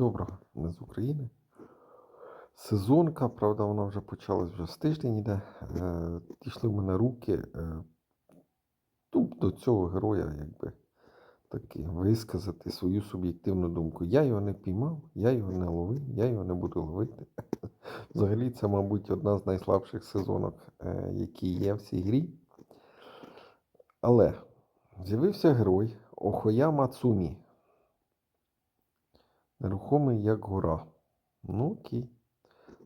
Доброго, ми з України. Сезонка, правда, вона вже почалась вже з тиждень йде. Е, Дійшли в мене руки е, ну, до цього героя, якби таки висказати свою суб'єктивну думку. Я його не піймав, я його не ловив, я його не буду ловити. Взагалі, це, мабуть, одна з найслабших сезонок, е, які є в цій грі. Але з'явився герой Охоя Мацумі. Нерухомий як гора. Ну окей.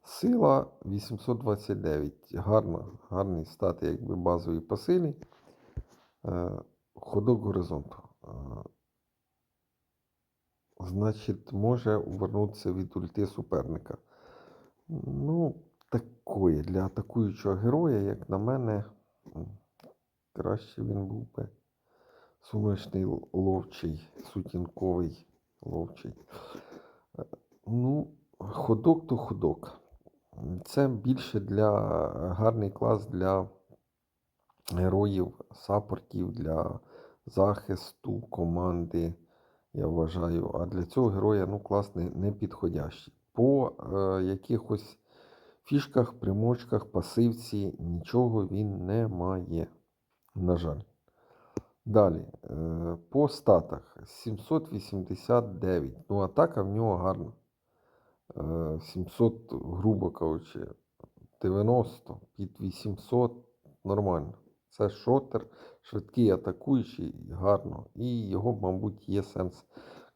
Сила 829. Гарна, гарний стати, якби базовий по силі. Е, ходок горизонту. Е, значить, може увернутися від ульти суперника. Ну, такої. Для атакуючого героя, як на мене, краще він був би сумішний ловчий, сутінковий ловчий. Е, Ну, ходок то ходок. Це більше для гарний клас для героїв, саппортів, для захисту команди, я вважаю. А для цього героя ну, клас не, не підходящий. По е, якихось фішках, примочках, пасивці нічого він не має. На жаль. Далі, е, по статах 789. Ну, атака в нього гарна. Е, 700, грубо кажучи, 90 під 800 нормально. Це шотер, швидкий атакуючий, гарно. І його, мабуть, є сенс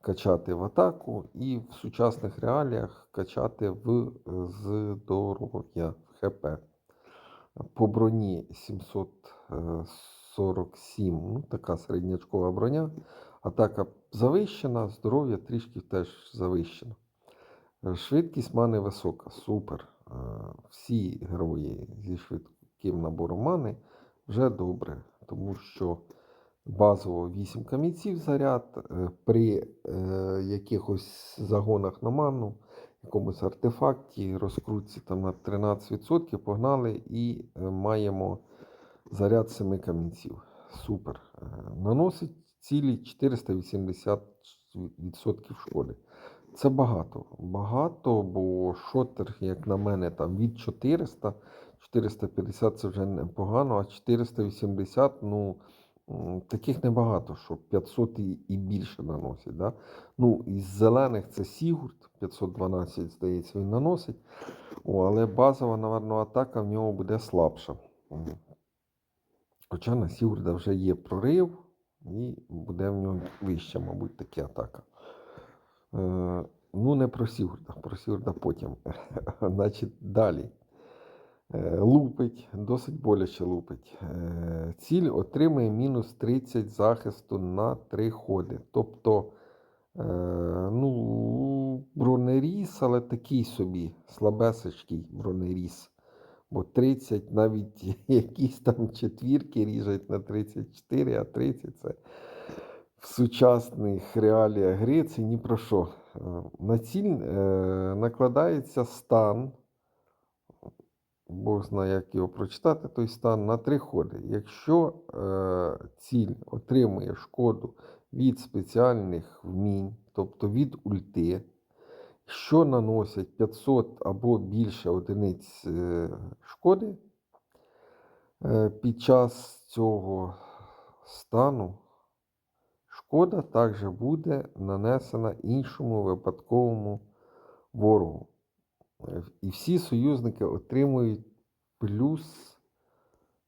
качати в атаку і в сучасних реаліях качати в здоров'я в ХП. По броні 747, ну така середнячкова броня. Атака завищена, здоров'я трішки теж завищено. Е, Швидкість мани висока, супер. Е, Всі герої зі швидким набором мани вже добре, тому що базово 8 камінців заряд, е, при якихось загонах на ману, якомусь артефакті, розкрутці там на 13% погнали і маємо заряд 7 камінців. Супер. Е, Наносить цілі 480% шкоди. Це багато. Багато, бо шотер, як на мене, там від 400, 450 це вже непогано, а 480, ну, таких небагато, що 500 і, більше наносить. Да? Ну, із зелених це Сігурд, 512, здається, він наносить. О, але базова, напевно, атака в нього буде слабша. Хоча на Сігурда вже є прорив, і буде в нього вища, мабуть, така атака. Е, Ну, не про Сігурда, про Сігурда потім. Значить, далі. Е, Лупить, досить боляче лупить. Е, Ціль отримує мінус 30 захисту на 3 ходи. Тобто, ну, бронеріс, але такий собі, слабесечкий бронеріс. Бо 30, навіть якісь там четвірки ріжуть на 34, а 30 це в сучасних реаліях гри це ні про що. Е, На ціль е, накладається стан, Бог знає, як його прочитати, той стан на три ходи. Якщо е, ціль отримує шкоду від спеціальних вмінь, тобто від ульти, що наносять 500 або більше одиниць е, шкоди, е, під час цього стану Шкода також буде нанесена іншому випадковому ворогу. Е, І всі союзники отримують плюс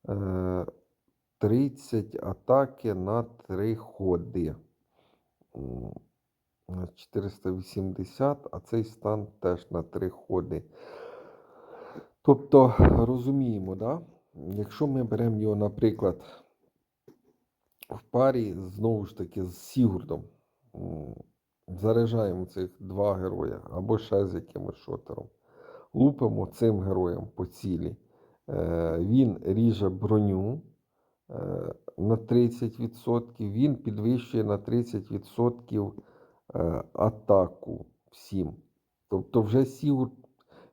е, 30 атаки на 3 ходи. М, на 480, а цей стан теж на 3 ходи. Тобто, розуміємо, да? якщо ми беремо його, наприклад, в парі знову ж таки з Сігурдом. Заряджаємо цих два героя або ще з якимось шотером. Лупимо цим героям по цілі. Е, Він ріже броню е, на 30%, він підвищує на 30% е, атаку всім. Тобто вже Сігурд,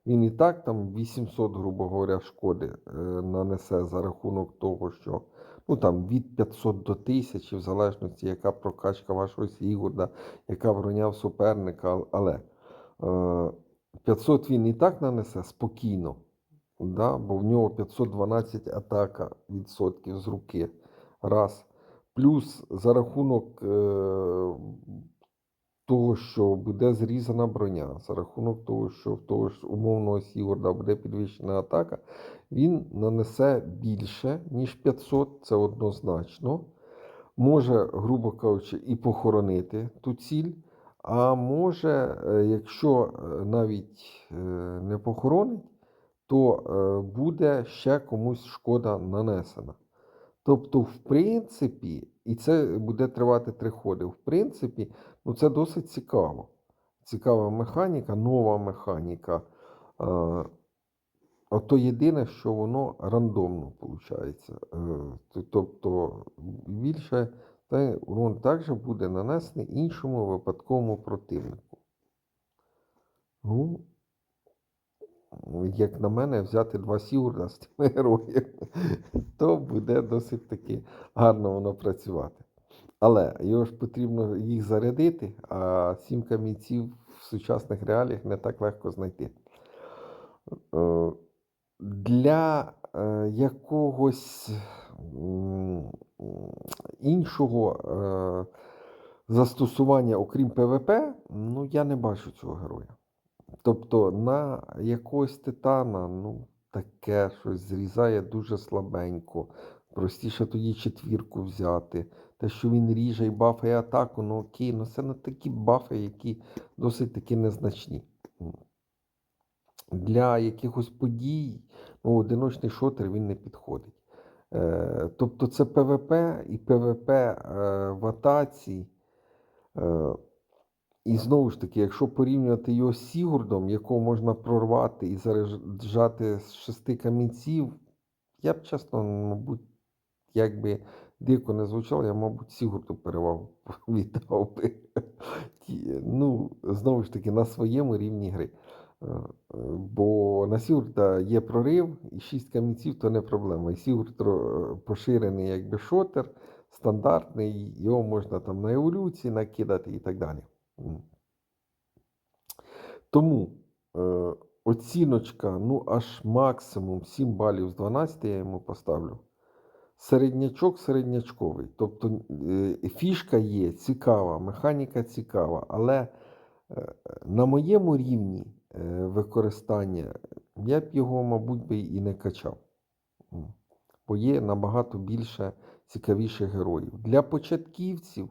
він і так там 800, грубо говоря, шкоди е, нанесе за рахунок того, що ну там від 500 до 1000, в залежності, яка прокачка вашого Сігурда, яка броня в суперника. Але Е, 500 він і так нанесе спокійно, да? бо в нього 512 атака відсотків з руки. Раз. Плюс за рахунок е, того, що буде зрізана броня, за рахунок того, що в того ж умовного Сігурда буде підвищена атака, він нанесе більше, ніж 500, це однозначно. Може, грубо кажучи, і похоронити ту ціль. А може, е, якщо е, навіть е, не похоронить, то буде ще комусь шкода нанесена. Тобто, в принципі, і це буде тривати три ходи. В принципі, ну це досить цікаво. Цікава механіка, нова механіка. Е, Ото єдине, що воно рандомно виходить. Тобто більше та урон також буде нанесений іншому випадковому противнику. Ну, як на мене, взяти два сігурда з тими героями, то буде досить таки гарно воно працювати. Але його ж потрібно їх зарядити, а сім камінців в сучасних реаліях не так легко знайти. Е, Для е, якогось іншого е, застосування, окрім ПВП, ну я не бачу цього героя. Тобто на якогось титана, ну, таке щось зрізає дуже слабенько. Простіше тоді четвірку взяти. Те, що він ріже і бафає атаку, ну окей, ну це не такі бафи, які досить таки незначні. Для якихось подій, ну, одиночний шотер він не підходить. Е, тобто це ПВП і ПВП е, в атаці. Е, і знову ж таки, якщо порівнювати його з Сігурдом, якого можна прорвати і заряджати з шести камінців, я б чесно, мабуть, якби дико не звучало, я, мабуть, Сігурду перевагу віддав би. Ну, знову ж таки, на своєму рівні гри. Е, Бо на Сігурда є прорив, і 6 камінців то не проблема. І Сігурд поширений якби шотер, стандартний, його можна там на еволюції накидати і так далі. Тому е, оціночка, ну аж максимум 7 балів з 12 я йому поставлю. Середнячок середнячковий. Тобто е, фішка є цікава, механіка цікава, але е, на моєму рівні е, використання я б його, мабуть, би і не качав. Бо є набагато більше цікавіших героїв. Для початківців,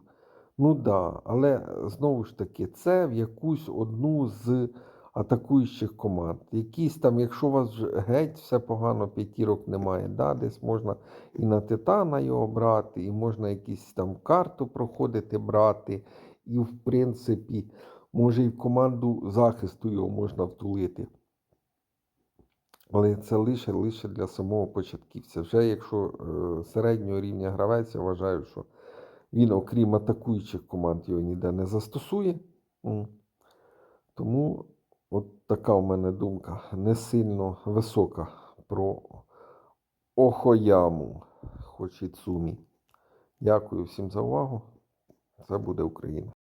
ну да, але знову ж таки, це в якусь одну з атакуючих команд. Якісь там, якщо у вас геть все погано, п'ятірок немає, да, десь можна і на Титана його брати, і можна якісь там карту проходити, брати, і, в принципі, може і в команду захисту його можна втулити. Але це лише лише для самого початківця. Вже якщо е, середнього рівня гравець, я вважаю, що він, окрім атакуючих команд, його ніде не застосує. Тому от така у мене думка не сильно висока про Охояму хоч і Цумі. Дякую всім за увагу. Це буде Україна.